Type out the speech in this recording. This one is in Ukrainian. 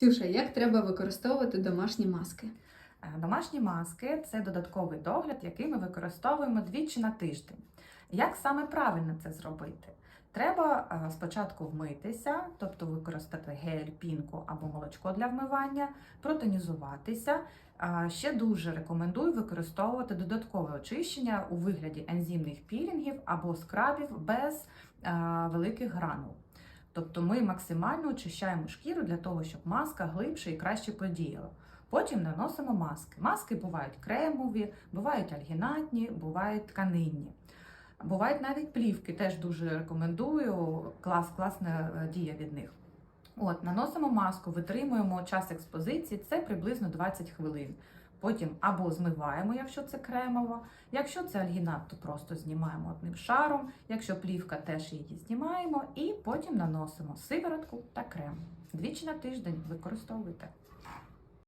Ксюша, як треба використовувати домашні маски? Е, Домашні маски це додатковий догляд, який ми використовуємо двічі на тиждень. Як саме правильно це зробити? Треба е, спочатку вмитися, тобто використати гель, пінку або молочко для вмивання, протонізуватися. Ще дуже рекомендую використовувати додаткове очищення у вигляді ензимних пілінгів або скрабів без е, великих гранул. Тобто ми максимально очищаємо шкіру для того, щоб маска глибше і краще подіяла. Потім наносимо маски. Маски бувають кремові, бувають альгінатні, бувають тканинні. Бувають навіть плівки, теж дуже рекомендую. Клас, класна е, дія від них. От, наносимо маску, витримуємо час експозиції, це приблизно 20 хвилин. Потім або змиваємо, якщо це кремова, якщо це альгінат, то просто знімаємо одним шаром, якщо плівка, теж її знімаємо, і потім наносимо сиворотку та крем. Двічі на тиждень використовуйте.